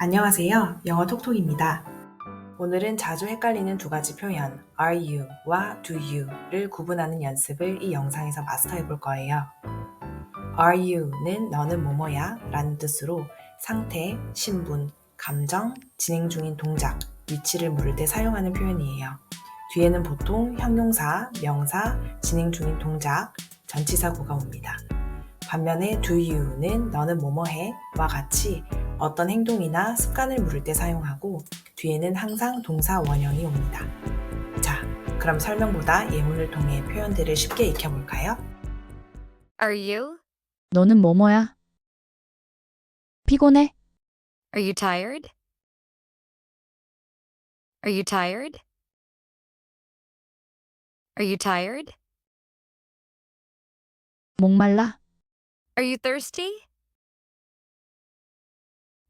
안녕하세요. 영어 톡톡입니다. 오늘은 자주 헷갈리는 두 가지 표현 are you와 do you를 구분하는 연습을 이 영상에서 마스터해 볼 거예요. are you는 너는 뭐뭐야 라는 뜻으로 상태, 신분, 감정, 진행 중인 동작, 위치를 물을 때 사용하는 표현이에요. 뒤에는 보통 형용사, 명사, 진행 중인 동작, 전치사구가 옵니다. 반면에 do you는 너는 뭐뭐해 와 같이 어떤 행동이나 습관을 물을 때 사용하고 뒤에는 항상 동사 원형이 옵니다. 자, 그럼 설명보다 예문을 통해 표현들을 쉽게 익혀볼까요? Are you? 너는 뭐뭐야? 피곤해? Are you tired? Are you tired? Are you tired? 목말라? Are you thirsty?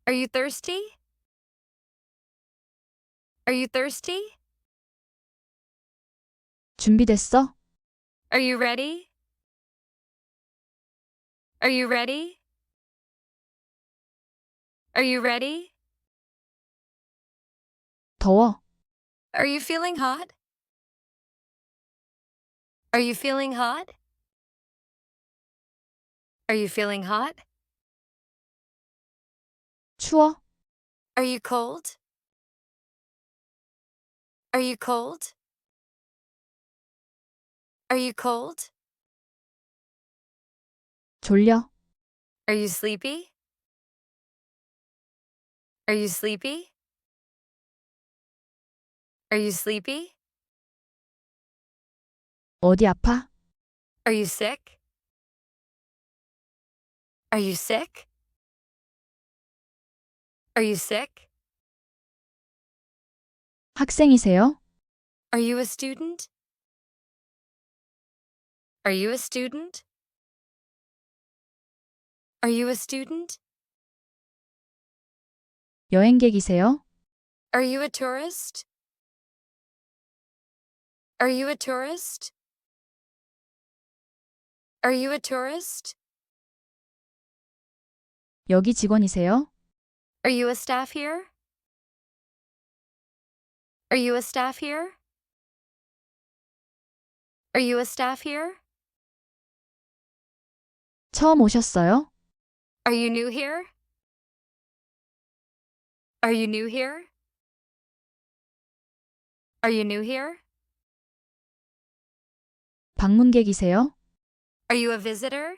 Are you thirsty? Are you thirsty? 준비됐어? Are you ready? Are you ready? Are you ready? 더워? Are you feeling hot? Are you feeling hot? Are you feeling hot? 추워? Are you cold? Are you cold? Are you cold? 졸려? Are you sleepy? Are you sleepy? Are you sleepy? 어디 아파? Are you sick? Are you sick? Are you sick? 학생이세요? Are you a student? Are you a student? Are you a student? 여행객이세요? Are you a tourist? Are you a tourist? Are you a tourist? 여기 직원이세요? Are you a staff here? Are you a staff here? Are you a staff here? 처음 오셨어요? Are you new here? Are you new here? Are you new here? 방문객이세요? Are you a visitor?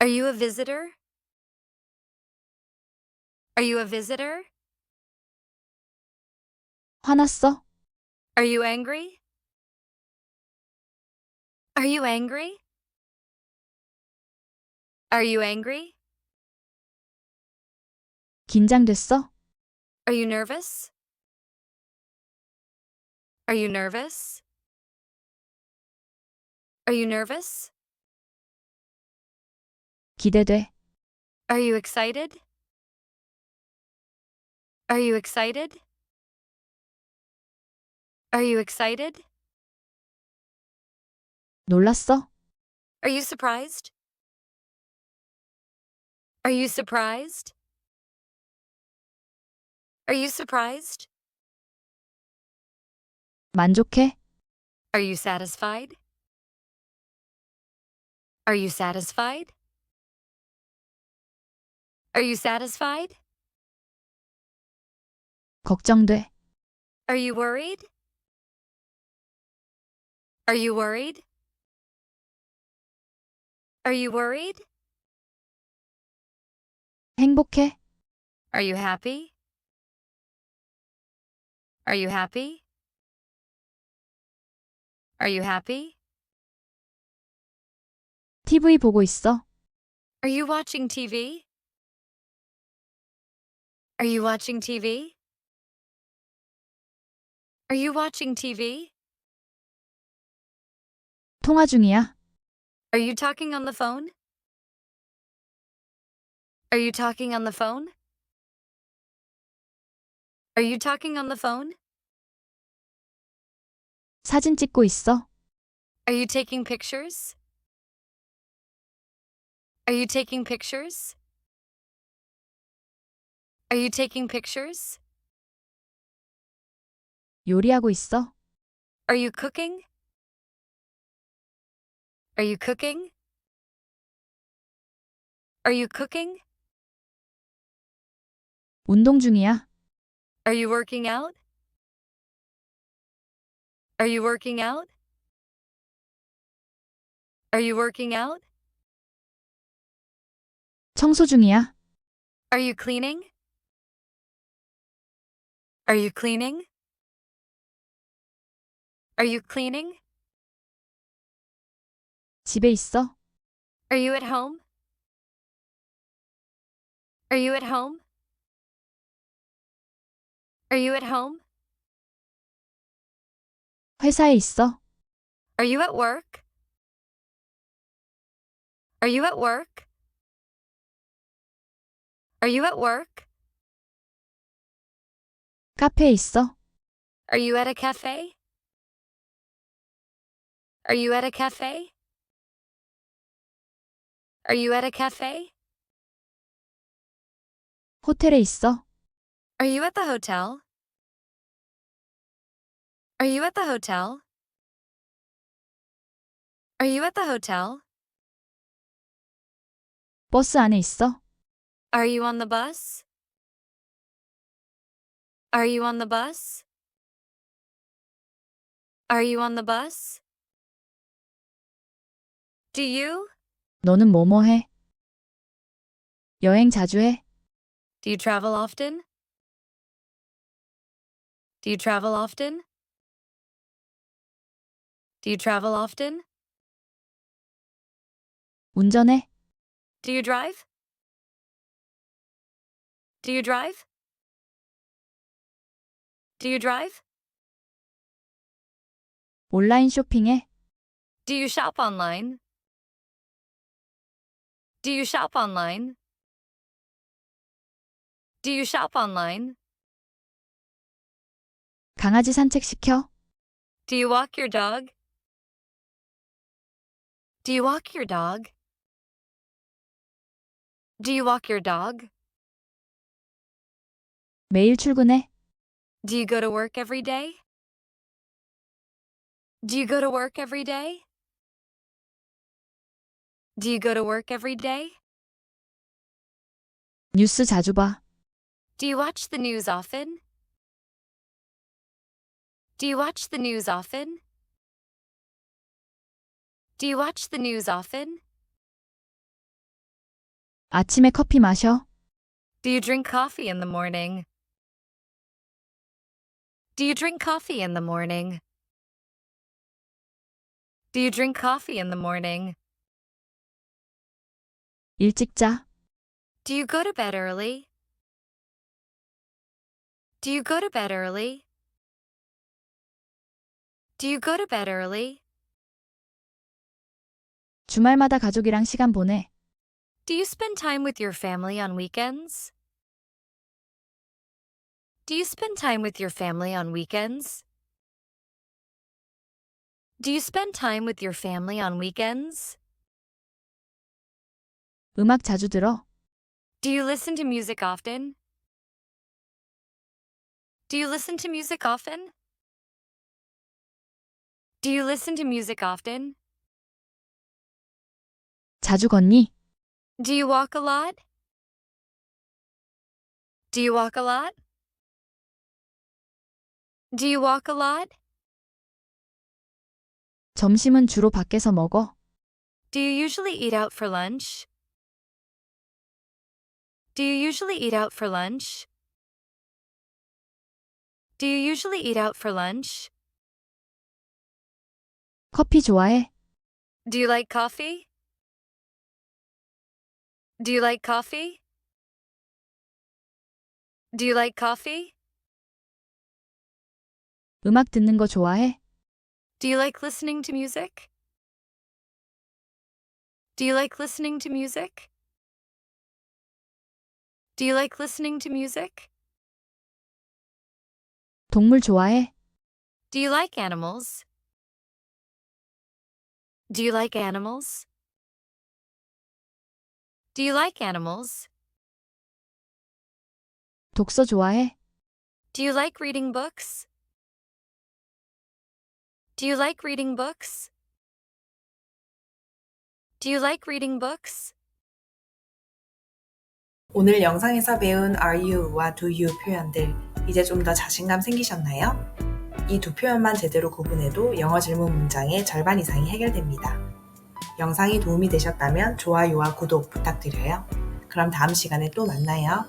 Are you a visitor? Are you a visitor? 화났어? Are you angry? Are you angry? Are you angry? 긴장됐어? Are you nervous? Are you nervous? Are you nervous? 기대돼. Are you excited? Are you excited? Are you excited? 놀랐어? Are you surprised? Are you surprised? Are you surprised? 만족해? Are you satisfied? Are you satisfied? Are you satisfied? 걱정돼. Are you worried? Are you worried? Are you worried? 행복해? Are you happy? Are you happy? Are you happy? TV 보고 있어? Are you watching TV? Are you watching TV? Are you watching TV? 통화 중이야? Are you talking on the phone? Are you talking on the phone? Are you talking on the phone? 사진 찍고 있어? Are you taking pictures? Are you taking pictures? Are you taking pictures? 요리하고 있어? Are you cooking? Are you cooking? Are you cooking? 운동 중이야? Are you working out? Are you working out? Are you working out? 청소 중이야? Are you cleaning? Are you cleaning? Are you cleaning? 집에 있어? Are you at home? Are you at home? Are you at home? 회사에 있어? Are you at work? Are you at work? Are you at work? 카페에 있어? Are you at a cafe? Are you at a cafe? Are you at a cafe? 호텔에 있어? Are you at the hotel? Are you at the hotel? Are you at the hotel? 버스 안에 있어? Are you on the bus? Are you on the bus? Are you on the bus? Do you? 너는 뭐뭐 해? 여행 자주 해? Do you travel often? Do you travel often? Do you travel often? 운전해? Do you drive? Do you drive? Do you drive? 온라인 쇼핑해? Do you shop online? Do you shop online? Do you shop online? 강아지 산책시켜? Do you walk your dog? Do you walk your dog? Do you walk your dog? 매일 출근해? Do you go to work every day? Do you go to work every day? Do you go to work every day? 뉴스 자주 봐? Do you watch the news often? Do you watch the news often? Do you watch the news often? 아침에 커피 마셔? Do you drink coffee in the morning? Do you drink coffee in the morning? Do you drink coffee in the morning? 일찍 자? Do you go to bed early? Do you go to bed early? Do you go to bed early? 주말마다 가족이랑 시간 보내? Do you spend time with your family on weekends? Do you spend time with your family on weekends? Do you spend time with your family on weekends? 음악 자주 들어? Do you listen to music often? Do you listen to music often? Do you listen to music often? 자주 걷니? Do you walk a lot? Do you walk a lot? Do you walk a lot? 점심은 주로 밖에서 먹어? Do you usually eat out for lunch? Do you usually eat out for lunch? Do you usually eat out for lunch? 커피 좋아해? Do you like coffee? Do you like coffee? Do you like coffee? 음악 듣는 거 좋아해? Do you like listening to music? Do you like listening to music? Do you like listening to music? 동물 좋아해? Do you like animals? Do you like animals? Do you like animals? 독서 좋아해? Do you like reading books? Do you like reading books? Do you like reading books? 오늘 영상에서 배운 are you와 do you 표현들 이제 좀 더 자신감 생기셨나요? 이 두 표현만 제대로 구분해도 영어 질문 문장의 절반 이상이 해결됩니다. 영상이 도움이 되셨다면 좋아요와 구독 부탁드려요. 그럼 다음 시간에 또 만나요.